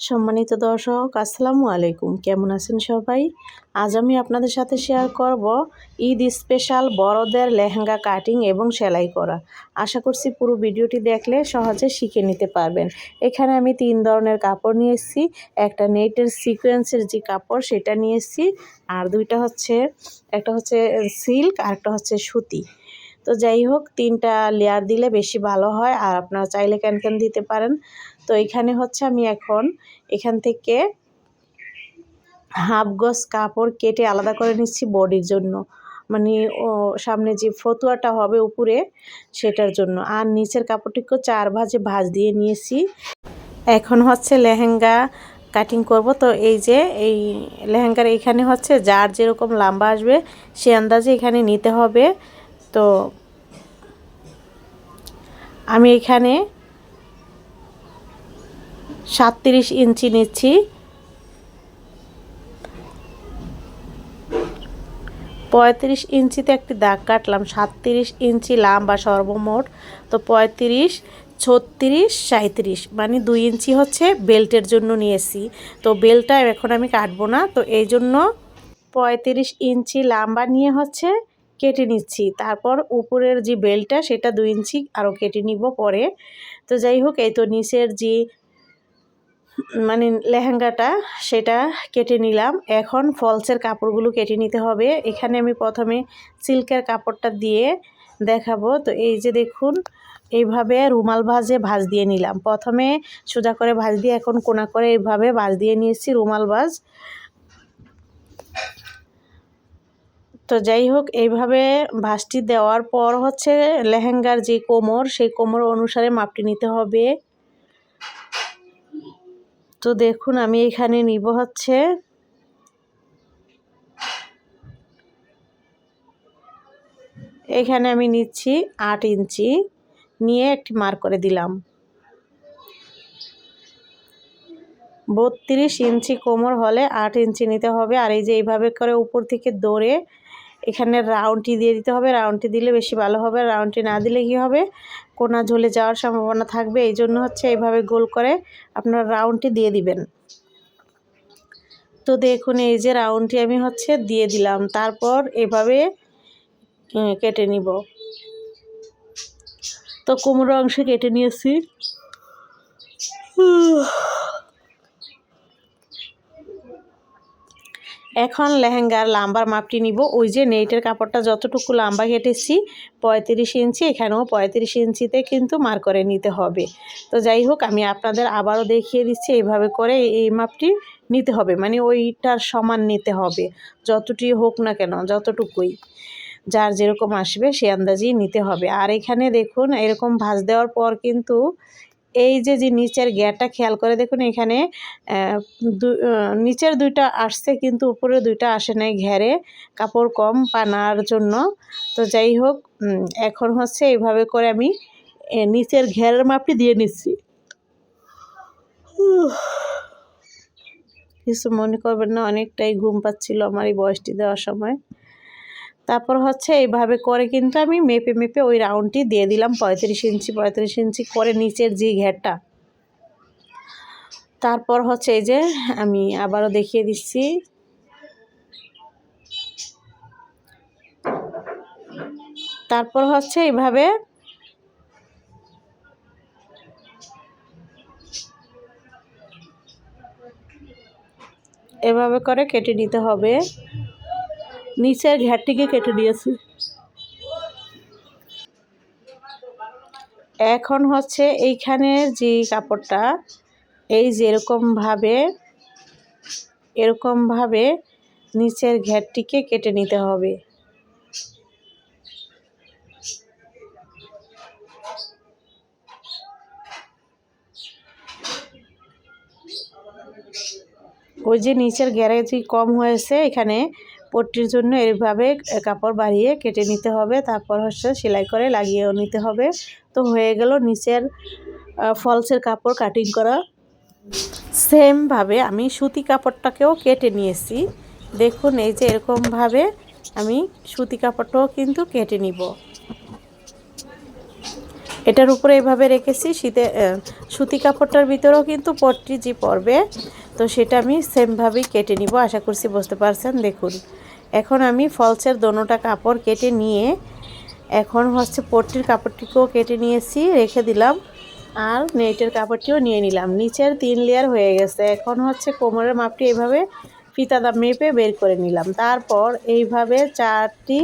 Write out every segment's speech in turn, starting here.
সম্মানিত দর্শক, আসসালামু আলাইকুম। কেমন আছেন সবাই? আজ আমি আপনাদের সাথে শেয়ার করব ঈদ স্পেশাল বড়দের লেহেঙ্গা কাটিং এবং সেলাই করা। আশা করছি পুরো ভিডিওটি দেখলে সহজে শিখে নিতে পারবেন। এখানে আমি তিন ধরনের কাপড় নিয়ে এসেছি একটা নেটের সিকোয়েন্সের যে কাপড় সেটা নিয়ে এসেছি আর দুইটা হচ্ছে, একটা হচ্ছে সিল্ক আর একটা হচ্ছে সুতি। তো যাই হোক, তিনটা লেয়ার দিলে বেশি ভালো হয়, আর আপনারা চাইলে ক্যান ক্যান দিতে পারেন। তো এখানে হচ্ছে আমি এখন এখান থেকে হাফ গজ কাপড় কেটে আলাদা করে নিচ্ছি বডির জন্য। মানে ও, সামনে যে ফতুয়াটা হবে উপরে সেটার জন্য। আর নিচের কাপড়টিকেও চার ভাজে ভাজ দিয়ে নিয়েছি। এখন হচ্ছে লেহেঙ্গা কাটিং করব। তো এই যে, এই লেহেঙ্গার এখানে হচ্ছে যার যেরকম লম্বা আসবে, সে আন্দাজে এখানে নিতে হবে। তো আমি এখানে সাতত্রিশ ইঞ্চি নিচ্ছি। পঁয়ত্রিশ ইঞ্চিতে একটি দাগ কাটলাম, সাতত্রিশ ইঞ্চি লাম্বা সর্বমোট। তো পঁয়ত্রিশ, ছত্রিশ সাঁত্রিশ মানে দুই ইঞ্চি হচ্ছে বেল্টের জন্য নিয়েছি। তো বেল্টটা এখন আমি কাটবো না, তো এই জন্য পঁয়ত্রিশ ইঞ্চি লাম্বা নিয়ে হচ্ছে কেটে নিচ্ছি। তারপর উপরের যে বেল্টটা, সেটা দুই ইঞ্চি আরও কেটে নিব পরে। তো যাই হোক, এই তো নিচের যে মানে লেহেঙ্গাটা সেটা কেটে নিলাম। এখন ফলসের কাপড়গুলো কেটে নিতে হবে। এখানে আমি প্রথমে সিল্কের কাপড়টা দিয়ে দেখাবো। তো এই যে দেখুন, এইভাবে রুমাল ভাজে ভাজ দিয়ে নিলাম। প্রথমে সোজা করে ভাজ দিয়ে এখন কোনা করে এইভাবে ভাজ দিয়ে নিয়েছি রুমাল ভাজ। তো যাই হোক, এইভাবে ভাঁজটি দেওয়ার পর হচ্ছে লেহেঙ্গার যে কোমর, সেই কোমর অনুসারে মাপটি নিতে হবে। তো দেখুন, আমি এখানে নিব হচ্ছে এখানে আমি নিচ্ছি আট ইঞ্চি। নিয়ে একটি মার করে দিলাম। বত্রিশ ইঞ্চি কোমর হলে আট ইঞ্চি নিতে হবে। আর এই যে এইভাবে করে উপর থেকে দৌড়ে এখানে রাউন্ডটি দিয়ে দিতে হবে। রাউন্ডটি দিলে বেশি ভালো হবে। রাউন্ডটি না দিলে কি হবে? কোনা ঝুলে যাওয়ার সম্ভাবনা থাকবে। এই জন্য হচ্ছে এইভাবে গোল করে আপনার রাউন্ডটি দিয়ে দিবেন। তো দেখুন, এই যে রাউন্ডটি আমি হচ্ছে দিয়ে দিলাম। তারপর এভাবে কেটে নিব। তো কোমর অংশে কেটে নিয়েছি। এখন লেহেঙ্গার লাম্বার মাপটি নিব। ওই যে নেটের কাপড়টা যতটুকু লাম্বা কেটেছি, পঁয়ত্রিশ ইঞ্চি, এখানেও পঁয়ত্রিশ ইঞ্চিতে কিন্তু মার করে নিতে হবে। তো যাই হোক, আমি আপনাদের আবারও দেখিয়ে দিচ্ছি, এইভাবে করে এই মাপটি নিতে হবে। মানে ওইটার সমান নিতে হবে, যতটি হোক না কেন, যতটুকুই। যার যেরকম আসবে, সে আন্দাজেই নিতে হবে। আর এখানে দেখুন, এরকম ভাজ দেওয়ার পর কিন্তু এই যে যে নিচের গ্যাটা খেয়াল করে দেখুন, এখানে নিচের দুইটা আসছে কিন্তু উপরে দুইটা আসে নাই ঘেরে, কাপড় কম পানার জন্য। তো যাই হোক এখন হচ্ছে এইভাবে করে আমি নিচের ঘেরের মাপটি দিয়ে নিচ্ছি। কিছু মনে করবেন না, অনেকটাই ঘুম পাচ্ছিল আমার এই বয়সটি দেওয়ার সময়। তারপর হচ্ছে এইভাবে করে কিন্তু আমি মেপে মেপে ওই রাউন্ডটি দিয়ে দিলাম পঁয়ত্রিশ ইঞ্চি পঁয়ত্রিশ ইঞ্চি করে নিচের যে ঘেরটা। তারপর হচ্ছে এই যে আমি আবারও দেখিয়ে দিচ্ছি। তারপর হচ্ছে এইভাবে এভাবে করে কেটে নিতে হবে। নিচের ঘ্যাটটিকে কেটে দিয়েছি। এখন হচ্ছে এইখানের যে কাপড়টা, এই যেরকমভাবে এরকমভাবে নিচের ঘ্যাটটিকে কেটে নিতে হবে। ওই যে নিচের গ্যারেজি কম হয়েছে, এখানে পট্টির জন্য এইভাবে কাপড় বাড়িয়ে কেটে নিতে হবে। তারপর হচ্ছে সেলাই করে লাগিয়েও নিতে হবে। তো হয়ে গেল নিচের ফলসের কাপড় কাটিং করা। সেমভাবে আমি সুতি কাপড়টাকেও কেটে নিয়েছি। দেখুন এই যে এরকমভাবে আমি সুতি কাপড়টাও কিন্তু কেটে নিব। এটার উপরে এভাবে রেখেছি শীতে সুতি কাপড়টার ভিতরেও কিন্তু পট্টি জি পড়বে তো সেটা আমি সেমভাবেই কেটে নিব, আশা করছি বুঝতে পারছেন। দেখুন, এখন আমি ফলসের দোনোটা কাপড় কেটে নিয়ে এখন হচ্ছে পট্টির কাপড়টিকেও কেটে নিয়েছি, রেখে দিলাম আর নেটের কাপড়টিও নিয়ে নিলাম। নিচের তিন লেয়ার হয়ে গেছে। এখন হচ্ছে কোমরের মাপটি এইভাবে ফিতা দাম মেপে বের করে নিলাম। তারপর এইভাবে চারটি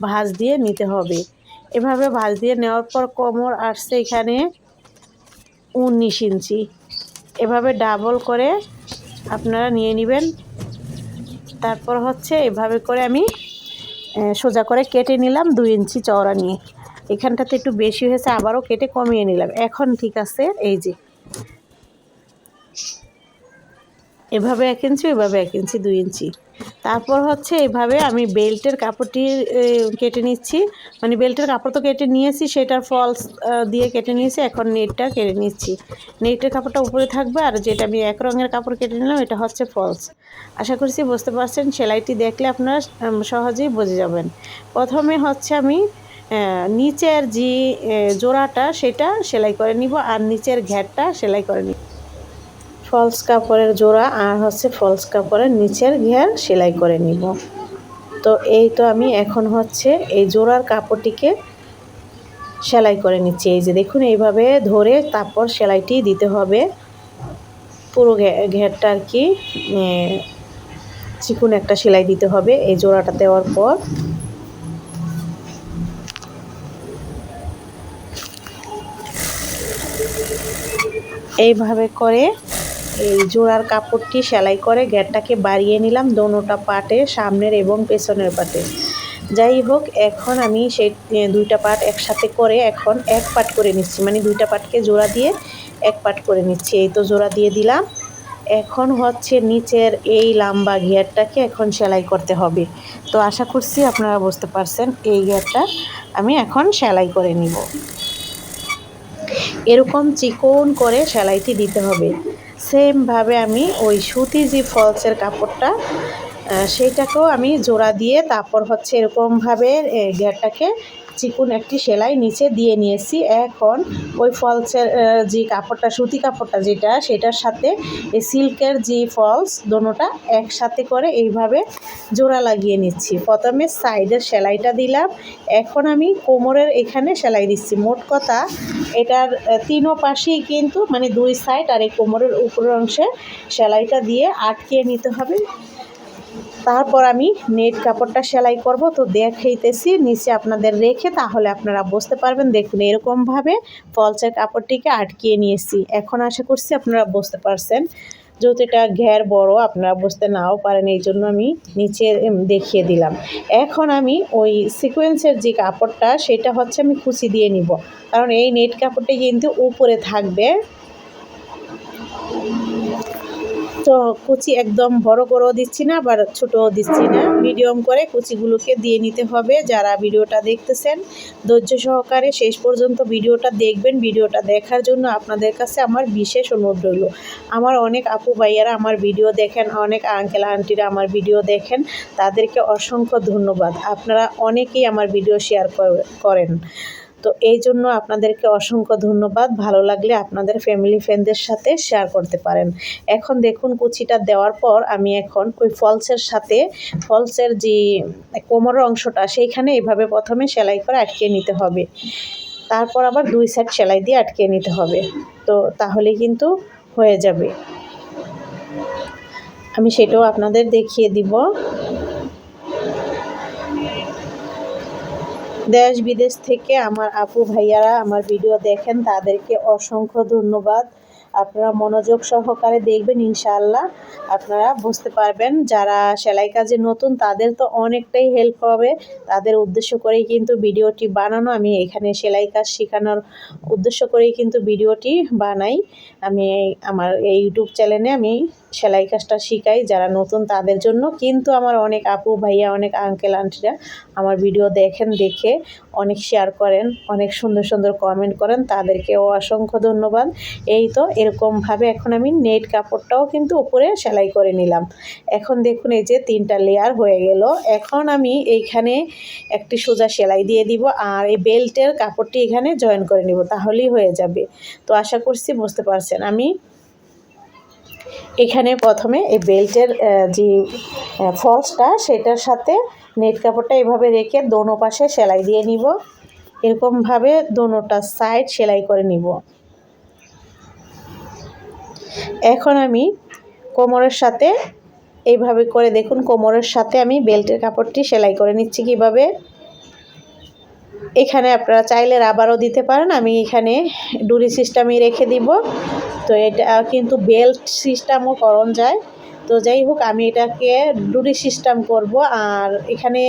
ভাঁজ দিয়ে নিতে হবে। এভাবে ভাঁজ দিয়ে নেওয়ার পর কোমর আসছে এখানে উনিশ ইঞ্চি। এভাবে ডাবল করে আপনারা নিয়ে নেবেন। তারপর হচ্ছে এভাবে করে আমি সোজা করে কেটে নিলাম দুই ইঞ্চি চওড়া নিয়ে। এখানটাতে একটু বেশি হয়েছে, আবারও কেটে কমিয়ে নিলাম। এখন ঠিক আছে, এই যে। এভাবে এক ইঞ্চি এভাবে এক ইঞ্চি, দুই ইঞ্চি। তারপর হচ্ছে এভাবে আমি বেল্টের কাপড়টি কেটে নিচ্ছি। মানে বেল্টের কাপড় তো কেটে নিয়েছি, সেটার ফলস দিয়ে কেটে নিয়েছি, এখন নেটটা কেটে নিচ্ছি। নেটের কাপড়টা উপরে থাকবে, আর যেটা আমি এক রঙের কাপড় কেটে নিলাম, এটা হচ্ছে ফলস। আশা করছি বুঝতে পারছেন, সেলাইটি দেখলে আপনারা সহজেই বুঝে যাবেন। প্রথমে হচ্ছে আমি নিচের যে জোড়াটা, সেটা সেলাই করে নিব, আর নিচের ঘ্যাটটা সেলাই করে নিব। ফলস কাপড়ের জোড়া আর হচ্ছে ফলস কাপড়ের নিচের ঘের সেলাই করে নিব। তো এই তো আমি এখন হচ্ছে এই জোড়ার কাপড়টিকে সেলাই করে নিচ্ছি। এই যে দেখুন, এইভাবে ধরে তারপর সেলাইটি দিতে হবে। পুরো ঘেরটা আর কি চিকুন একটা সেলাই দিতে হবে এই জোড়াটা দেওয়ার পর। এইভাবে করে এই জোড়ার কাপড়টি সেলাই করে ঘেরটাকে বাড়িয়ে নিলাম দোনোটা পাটে, সামনের এবং পেছনের পাটে। যাই হোক, এখন আমি সেই দুইটা পাট একসাথে করে এখন এক পাট করে নিচ্ছি। মানে দুইটা পাটকে জোড়া দিয়ে এক পাট করে নিচ্ছি। এই তো জোড়া দিয়ে দিলাম। এখন হচ্ছে নিচের এই লম্বা গিয়ারটাকে এখন সেলাই করতে হবে। তো আশা করছি আপনারা বুঝতে পারছেন, এই গিয়ারটা আমি এখন সেলাই করে নিব। এরকম চিকন করে সেলাইটি দিতে হবে। সেমভাবে আমি ওই সুতি যে ফলসের কাপড়টা সেইটাকেও আমি জোড়া দিয়ে তারপর হচ্ছে এরকমভাবে ঘেরটাকে চিকুন একটি সেলাই নিচে দিয়ে নিয়েছি। এখন ওই ফলসের যে কাপড়টা, সুতি কাপড়টা যেটা, সেটার সাথে এই সিল্কের যে ফলস দোনোটা একসাথে করে এইভাবে জোড়া লাগিয়ে নিচ্ছি। প্রথমে সাইডের সেলাইটা দিলাম। এখন আমি কোমরের এখানে সেলাই দিচ্ছি। মোট কথা এটার তিনও পাশেই কিন্তু মানে দুই সাইড আর এই কোমরের উপরের অংশে সেলাইটা দিয়ে আটকিয়ে নিতে হবে। তারপর আমি নেট কাপড়টা সেলাই করব। তো দেখাইতেছি, নিচে আপনাদের রেখে তাহলে আপনারা বুঝতে পারবেন। দেখুন, এরকমভাবে ফলসের কাপড়টিকে আটকিয়ে নিয়েছি। এখন আশা করছি আপনারা বুঝতে পারছেন। যেহেতু এটা ঘের বড়, আপনারা বুঝতে নাও পারেন এই জন্য আমি নিচে দেখিয়ে দিলাম। এখন আমি ওই সিকোয়েন্সের যে কাপড়টা, সেটা হচ্ছে আমি কুচি দিয়ে নিব। কারণ এই নেট কাপড়টা কিন্তু উপরে থাকবে। তো কুচি একদম বড় বড় দিচ্ছি না, আবার ছোটও দিচ্ছি না। মিডিয়াম করে কুচিগুলোকে দিয়ে নিতে হবে। যারা ভিডিওটা দেখতেছেন, ধৈর্য সহকারে শেষ পর্যন্ত ভিডিওটা দেখবেন। ভিডিওটা দেখার জন্য আপনাদের কাছে আমার বিশেষ অনুরোধ রইল। আমার অনেক আপু ভাইয়ারা আমার ভিডিও দেখেন, অনেক আঙ্কেল আন্টিরা আমার ভিডিও দেখেন, তাদেরকে অসংখ্য ধন্যবাদ। আপনারা অনেকেই আমার ভিডিও শেয়ার করেন। তো এই জন্য আপনাদেরকে অসংখ্য ধন্যবাদ। ভালো লাগলে আপনাদের ফ্যামিলি ফ্রেন্ডদের সাথে শেয়ার করতে পারেন। এখন দেখুন কুচিটা দেওয়ার পর আমি এখন ওই ফলসের সাথে ফলসের যে কোমরের অংশটা, সেইখানে এভাবে প্রথমে সেলাই করে আটকে নিতে হবে। তারপর আবার দুই সাইড সেলাই দিয়ে আটকে নিতে হবে। তো তাহলে কিন্তু হয়ে যাবে। আমি সেটাও আপনাদের দেখিয়ে দিব। দেশ বিদেশ থেকে আমার আপু ভাইয়ারা আমার ভিডিও দেখেন, তাদেরকে অসংখ্য ধন্যবাদ। আপনারা মনোযোগ সহকারে দেখবেন ইনশাআল্লাহ। আপনারা বুঝতে পারবেন, যারা সেলাই কাজে নতুন, তাদের তো অনেকটাই হেল্প হবে। তাদের উদ্দেশ্য করেই কিন্তু ভিডিওটি বানানো। আমি এখানে সেলাই কাজ শেখানোর উদ্দেশ্য করেই কিন্তু ভিডিওটি বানাই। আমি আমার এই ইউটিউব চ্যানেলে আমি সেলাই কাজটা শিখাই যারা নতুন তাদের জন্য। কিন্তু আমার অনেক আপু, ভাইয়া, অনেক আঙ্কেল আন্টিরা আমার ভিডিও দেখেন, দেখে অনেক শেয়ার করেন, অনেক সুন্দর সুন্দর কমেন্ট করেন। তাদেরকেও অসংখ্য ধন্যবাদ। এই তো এরকমভাবে এখন আমি নেট কাপড়টাও কিন্তু উপরে সেলাই করে নিলাম। এখন দেখুন এই যে তিনটা লেয়ার হয়ে গেল। এখন আমি এইখানে একটি সোজা সেলাই দিয়ে দিব আর এই বেল্টের কাপড়টি এখানে জয়েন করে নিব, তাহলেই হয়ে যাবে। তো আশা করছি বুঝতে পারছেন। আমি এখানে প্রথমে এই বেল্টের যে ফলসটা, সেটার সাথে নেট কাপড়টা এভাবে রেখে দোনো পাশে সেলাই দিয়ে নিব। এরকমভাবে দোনোটা সাইড সেলাই করে নিব। এখন আমি কোমরের সাথে, এইভাবে করে দেখুন, কোমরের সাথে আমি বেল্টের কাপড়টি সেলাই করে নিচ্ছি কীভাবে। এখানে আপনারা চাইলে রাবারও দিতে পারেন। আমি এখানে ডুরি সিস্টেমই রেখে দিব। তো এটা কিন্তু বেল্ট সিস্টেমও করণ যায়। তো যাই হোক, আমি এটাকে ডুরি সিস্টেম করব। আর এখানে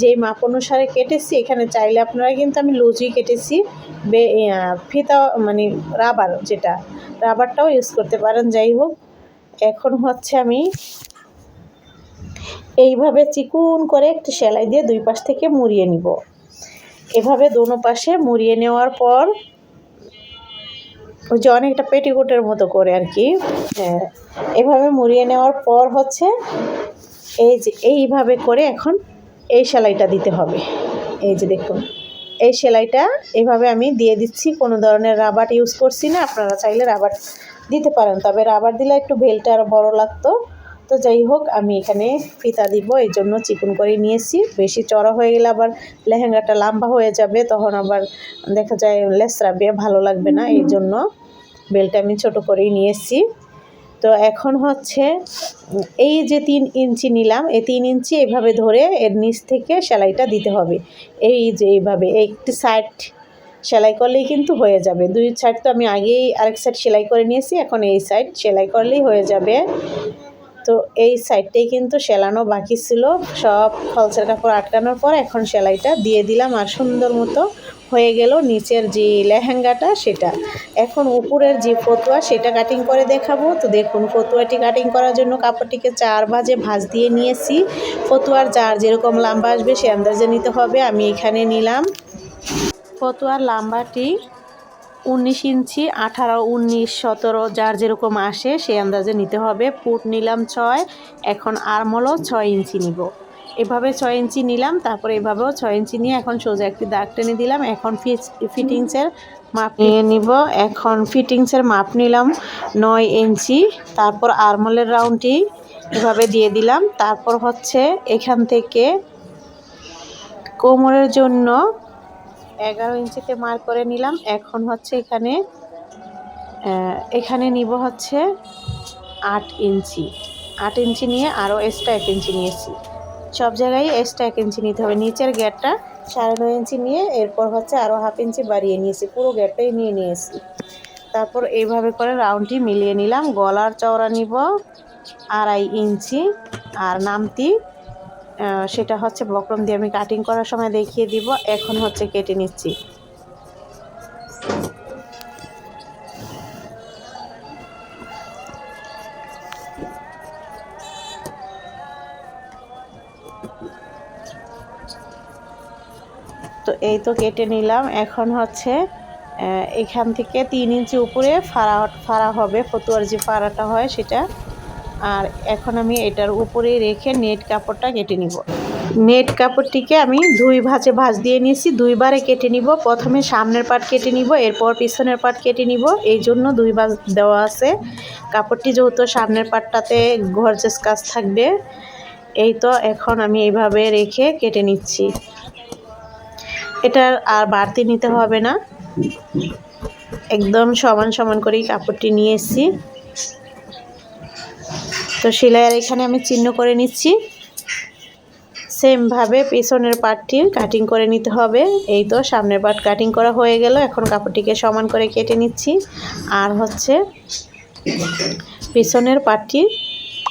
যে মাপ অনুসারে কেটেছি, এখানে চাইলে আপনারা কিন্তু আমি লুজই কেটেছি। বে ফিতা মানে রাবার যেটা, রাবারটাও ইউজ করতে পারেন। যাই হোক, এখন হচ্ছে আমি এইভাবে চিকুন করে একটি সেলাই দিয়ে দুই পাশ থেকে মুড়িয়ে নিব। এভাবে দোনো পাশে মুড়িয়ে নেওয়ার পর ওই যে অনেকটা পেটিকোটের মতো করে আর কি হ্যাঁ এভাবে মুড়িয়ে নেওয়ার পর হচ্ছে এই যে এইভাবে করে এখন এই সেলাইটা দিতে হবে। এই যে দেখুন, এই সেলাইটা এভাবে আমি দিয়ে দিচ্ছি, কোনো ধরনের রাবার ইউজ করছি না, আপনারা চাইলে রাবার দিতে পারেন, তবে রাবার দিলে একটু ভেলটা আরও বড় লাগতো। তো যাই হোক, আমি এখানে ফিতা দিব, এই জন্য চিকন করে নিয়েছি। বেশি চড়া হয়ে গেলে আবার লেহেঙ্গাটা লম্বা হয়ে যাবে, তখন আবার দেখা যায় লেসরাবে ভালো লাগবে না, এই জন্য বেলটা আমি ছোট করেই নিয়েছি। তো এখন হচ্ছে, এই যে তিন ইঞ্চি নিলাম, এই তিন ইঞ্চি এভাবে ধরে এর নিচ থেকে সেলাইটা দিতে হবে। এই যে এইভাবে, একটি সাইড সেলাই করলেই কিন্তু হয়ে যাবে। দুই সাইড তো আমি আগেই আরেক সাইড সেলাই করে নিয়েছি, এখন এই সাইড সেলাই করলেই হয়ে যাবে। তো এই সাইডটাই কিন্তু সেলানো বাকি ছিল। সব ফলসের কাপড় আটকানোর পর এখন সেলাইটা দিয়ে দিলাম আর সুন্দর মতো হয়ে গেল নিচের যে লেহেঙ্গাটা সেটা। এখন উপরের যে ফতুয়া সেটা কাটিং করে দেখাবো। তো দেখুন, ফতুয়াটি কাটিং করার জন্য কাপড়টিকে চার ভাজে ভাঁজ দিয়ে নিয়েছি। ফতুয়ার যার যেরকম লম্বা আসবে সে আন্দাজে নিতে হবে। আমি এখানে নিলাম। ফতুয়ার লাম্বাটি উনিশ ইঞ্চি, আঠারো, উনিশ, সতেরো, যার যেরকম আসে সেই আন্দাজে নিতে হবে। পুট নিলাম ছয়, এখন আর্মলও ছয় ইঞ্চি নিব। এভাবে ছয় ইঞ্চি নিলাম, তারপরে এভাবেও ছয় ইঞ্চি নিয়ে এখন সোজা একটি দাগ টেনে দিলাম। এখন ফিটিংসের মাপ নিয়ে নিব। এখন ফিটিংসের মাপ নিলাম নয় ইঞ্চি, তারপর আর্মলের রাউন্ডটি এভাবে দিয়ে দিলাম। তারপর হচ্ছে এখান থেকে কোমরের জন্য এগারো ইঞ্চিতে মার করে নিলাম। এখন হচ্ছে এখানে এখানে নিব হচ্ছে আট ইঞ্চি। আট ইঞ্চি নিয়ে আরও এক্সট্রা এক ইঞ্চি নিয়েছি। সব জায়গায় এক্সট্রা এক ইঞ্চি নিতে হবে। নিচের গ্যাটটা সাড়ে নয় ইঞ্চি নিয়ে এরপর হচ্ছে আরও হাফ ইঞ্চি বাড়িয়ে নিয়েছি। পুরো গ্যাটটাই নিয়ে নিয়েছি। তারপর এইভাবে করে রাউন্ডটি মিলিয়ে নিলাম। গলার চওড়া নিব আড়াই ইঞ্চি। আর নামতি সেটা হচ্ছে বক্রম দিয়ে আমি কাটিং করার সময় দেখিয়ে দিব। এখন হচ্ছে কেটে নিচ্ছি। তো এই তো কেটে নিলাম। এখন হচ্ছে এখান থেকে তিন ইঞ্চি উপরে ফাড়া ফাড়া হবে, ফতুয়ার যে ফাড়াটা হয় সেটা। আর এখন আমি এটার উপরে রেখে নেট কাপড়টা কেটে নিব। নেট কাপড়টিকে আমি দুই ভাঁজে ভাঁজ দিয়ে নিয়েছি, দুইবারে কেটে নিব। প্রথমে সামনের পাট কেটে নিব, এরপর পিছনের পাট কেটে নিব। এই জন্য দুই ভাঁজ দেওয়া আছে। কাপড়টি যেহেতু সামনের পাটটাতে গর্জেস কাজ থাকবে, এই তো এখন আমি এইভাবে রেখে কেটে নিচ্ছি। এটার আর বাড়তি নিতে হবে না। একদম সমান সমান করেই কাপড়টি নিয়ে এসেছি তো সেলাইয়ের এখানে আমি চিহ্ন করে নিচ্ছি। সেমভাবে পেছনের পার্টটি কাটিং করে নিতে হবে। এই তো সামনের পার্ট কাটিং করা হয়ে গেল। এখন কাপড়টিকে সমান করে কেটে নিচ্ছি। আর হচ্ছে পেছনের পার্টটি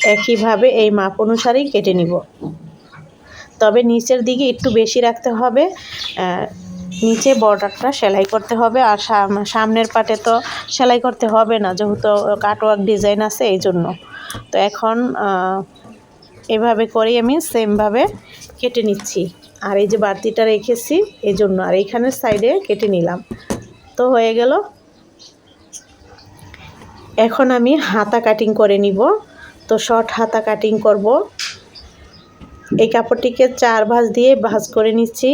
একইভাবে এই মাপ অনুসারেই কেটে নিব। তবে নিচের দিকে একটু বেশি রাখতে হবে। নিচে বর্ডারটা সেলাই করতে হবে। আর সাম- সামনের পাটে তো সেলাই করতে হবে না, যেহেতু কাটওয়ার্ক ডিজাইন আছে, এই জন্য। তো এখন এভাবে করেই আমি সেমভাবে কেটে নিচ্ছি। আর এই যে বাড়তিটা রেখেছি এই জন্য আর এইখানের সাইডে কেটে নিলাম। তো হয়ে গেল। এখন আমি হাতা কাটিং করে নিব। তো শর্ট হাতা কাটিং করব। এই কাপড়টিকে চার ভাঁজ দিয়ে ভাঁজ করে নিচ্ছি।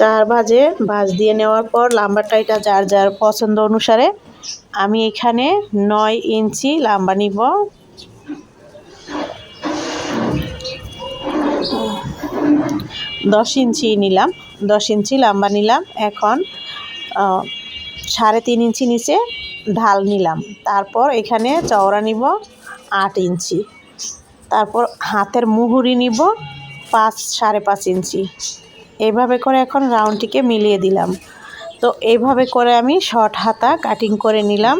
চার ভাঁজে ভাঁজ দিয়ে নেওয়ার পর লাম্বাটা এটা যার যার পছন্দ অনুসারে আমি এখানে নয় ইঞ্চি লাম্বা নিব। দশ ইঞ্চি নিলাম, দশ ইঞ্চি লম্বা নিলাম। এখন সাড়ে তিন ইঞ্চি নিচে ঢাল নিলাম। তারপর এখানে চওড়া নিব আট ইঞ্চি। তারপর হাতের মুহুরি নিব পাঁচ, সাড়ে পাঁচ ইঞ্চি। এইভাবে করে এখন রাউন্ডটিকে মিলিয়ে দিলাম। তো এইভাবে করে আমি শর্ট হাতা কাটিং করে নিলাম।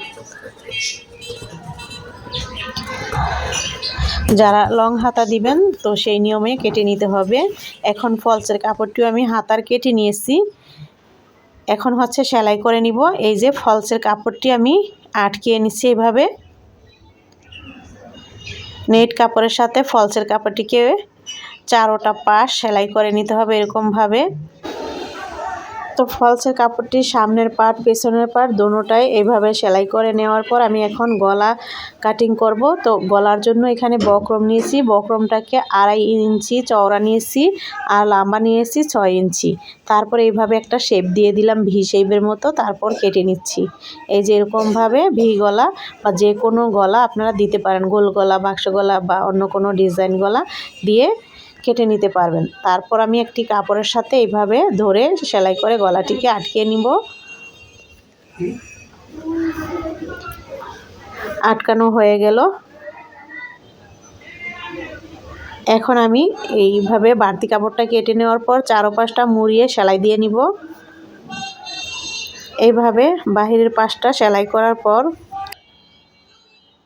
যারা লং হাতা দিবেন, তো সেই নিয়মে কেটে নিতে হবে। এখন ফলসের কাপড়টিও আমি হাতার কেটে নিয়েছি। এখন হচ্ছে সেলাই করে নিব। এই যে ফলসের কাপড়টি আমি আটকিয়ে নিচ্ছি এইভাবে। নেট কাপড়ের সাথে ফলসের কাপড়টিকে চারোটা পাশ সেলাই করে নিতে হবে এরকমভাবে। তো ফলসের কাপড়টি সামনের পাট, পেছনের পাট দোনোটাই এইভাবে সেলাই করে নেওয়ার পর আমি এখন গলা কাটিং করব। তো গলার জন্য এখানে বক্রম নিয়েছি। বক্রমটাকে আড়াই ইঞ্চি চওড়া নিয়েছি আর লম্বা নিয়েছি ছয় ইঞ্চি। তারপর এইভাবে একটা শেপ দিয়ে দিলাম ভি শেপের মতো। তারপর কেটে নিচ্ছি। এই যে এরকমভাবে ভি গলা বা যে কোনো গলা আপনারা দিতে পারেন। গোল গলা, বাক্স গলা বা অন্য কোনো ডিজাইন গলা দিয়ে কেটে নিতে পারবেন। তারপর আমি একটি কাপড়ের সাথে এইভাবে ধরে সেলাই করে গলাটিকে আটকে নিব। আটকানো হয়ে গেল। এখন আমি এইভাবে বাড়তি কাপড়টা কেটে নেওয়ার পর চারো পাশটা মুড়িয়ে সেলাই দিয়ে নিব। এইভাবে বাহিরের পাশটা সেলাই করার পর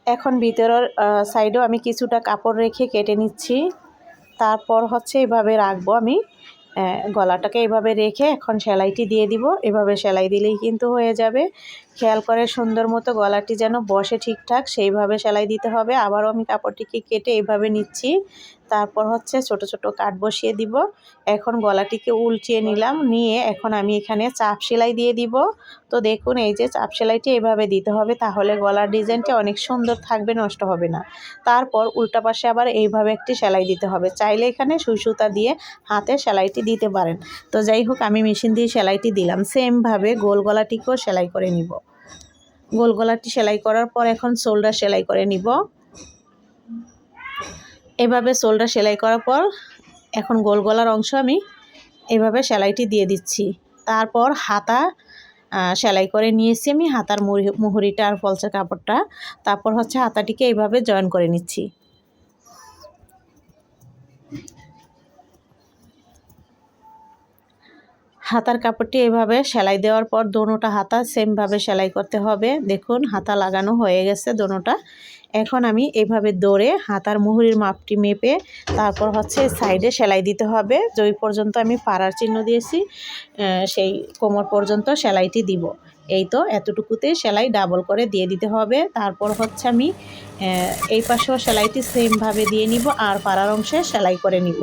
এখন ভিতরের সাইডেও আমি কিছুটা কাপড় রেখে কেটে নিচ্ছি। তারপর হচ্ছে এভাবে রাখব আমি। গলাটাকে এভাবে রেখে এখন সেলাইটি দিয়ে দিব। এভাবে সেলাই দিলেই কিন্তু হয়ে যাবে। খেয়াল করে সুন্দর মতো গলাটি যেন বসে ঠিকঠাক, সেইভাবে সেলাই দিতে হবে। আবারও আমি কাপড়টিকে কেটে এভাবে নিচ্ছি। তারপর হচ্ছে ছোট ছোট কাট বসিয়ে দিব। এখন গলাটিকে উল্টিয়ে নিলাম। নিয়ে এখন আমি এখানে চাপ সেলাই দিয়ে দিব। তো দেখুন, এই যে চাপ সেলাইটি এভাবে দিতে হবে তাহলে গলার ডিজাইনটা অনেক সুন্দর থাকবে, নষ্ট হবে না। তারপর উল্টা পাশে আবার এইভাবে একটি সেলাই দিতে হবে। চাইলে এখানে সুই সুতা দিয়ে হাতে সেলাইটি দিতে পারেন। তো যাই হোক, আমি মেশিন দিয়ে সেলাইটি দিলাম। সেমভাবে গোল গলাটিকেও সেলাই করে নিব। গোল গলাটি সেলাই করার পর এখন শোল্ডার সেলাই করে নিব। এভাবে শোল্ডার সেলাই করার পর এখন গোল গলার অংশ আমি এভাবে সেলাইটি দিয়ে দিচ্ছি। তারপর হাতা সেলাই করে নিয়েছি আমি হাতার মুহুরি- মুহুরিটা আর ফলসের কাপড়টা। তারপর হচ্ছে হাতাটিকে এইভাবে জয়েন করে নিচ্ছি। হাতার কাপড়টি এভাবে সেলাই দেওয়ার পর দোনোটা হাতা সেমভাবে সেলাই করতে হবে। দেখুন, হাতা লাগানো হয়ে গেছে দোনোটা। এখন আমি এভাবে দৌড়ে হাতার মুহুরির মাপটি মেপে তারপর হচ্ছে সাইডে সেলাই দিতে হবে। যেই পর্যন্ত আমি পাড়ার চিহ্ন দিয়েছি সেই কোমর পর্যন্ত সেলাইটি দিব। এই তো এতটুকুতে সেলাই ডাবল করে দিয়ে দিতে হবে। তারপর হচ্ছে আমি এই পাশেও সেলাইটি সেমভাবে দিয়ে নিব আর পাড়ার অংশে সেলাই করে নিব।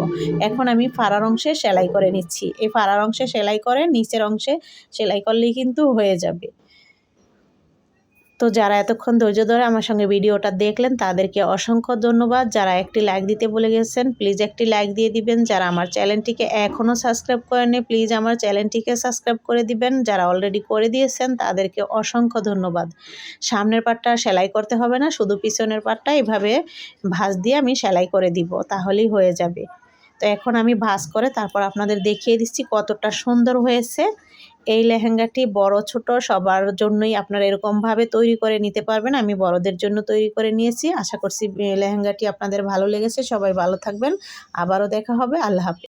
এখন আমি ফাড়ার অংশে সেলাই করে নিচ্ছি। এই ফাড়ার অংশে সেলাই করে নিচের অংশে সেলাই করলেই কিন্তু হয়ে যাবে। তো যারা এতক্ষণ ধৈর্য ধরে আমার সঙ্গে ভিডিওটা দেখলেন, তাদেরকে অসংখ্য ধন্যবাদ। যারা একটি লাইক দিতে বলে গেছেন প্লিজ একটি লাইক দিয়ে দিবেন। যারা আমার চ্যানেলটিকে এখনও সাবস্ক্রাইব করেনি প্লিজ আমার চ্যানেলটিকে সাবস্ক্রাইব করে দিবেন। যারা অলরেডি করে দিয়েছেন, তাদেরকে অসংখ্য ধন্যবাদ। সামনের পাটটা সেলাই করতে হবে না, শুধু পিছনের পাটটা এভাবে ভাঁজ দিয়ে আমি সেলাই করে দিব, তাহলেই হয়ে যাবে। তো এখন আমি ভাঁজ করে তারপর আপনাদের দেখিয়ে দিচ্ছি কতটা সুন্দর হয়েছে। এই লেহেঙ্গাটি বড় ছোট, সবার জন্যই আপনারা এরকমভাবে তৈরি করে নিতে পারবেন। আমি বড়দের জন্য তৈরি করে নিয়েছি। আশা করছি লেহেঙ্গাটি আপনাদের ভালো লেগেছে। সবাই ভালো থাকবেন। আবারও দেখা হবে। আল্লাহ হাফেজ।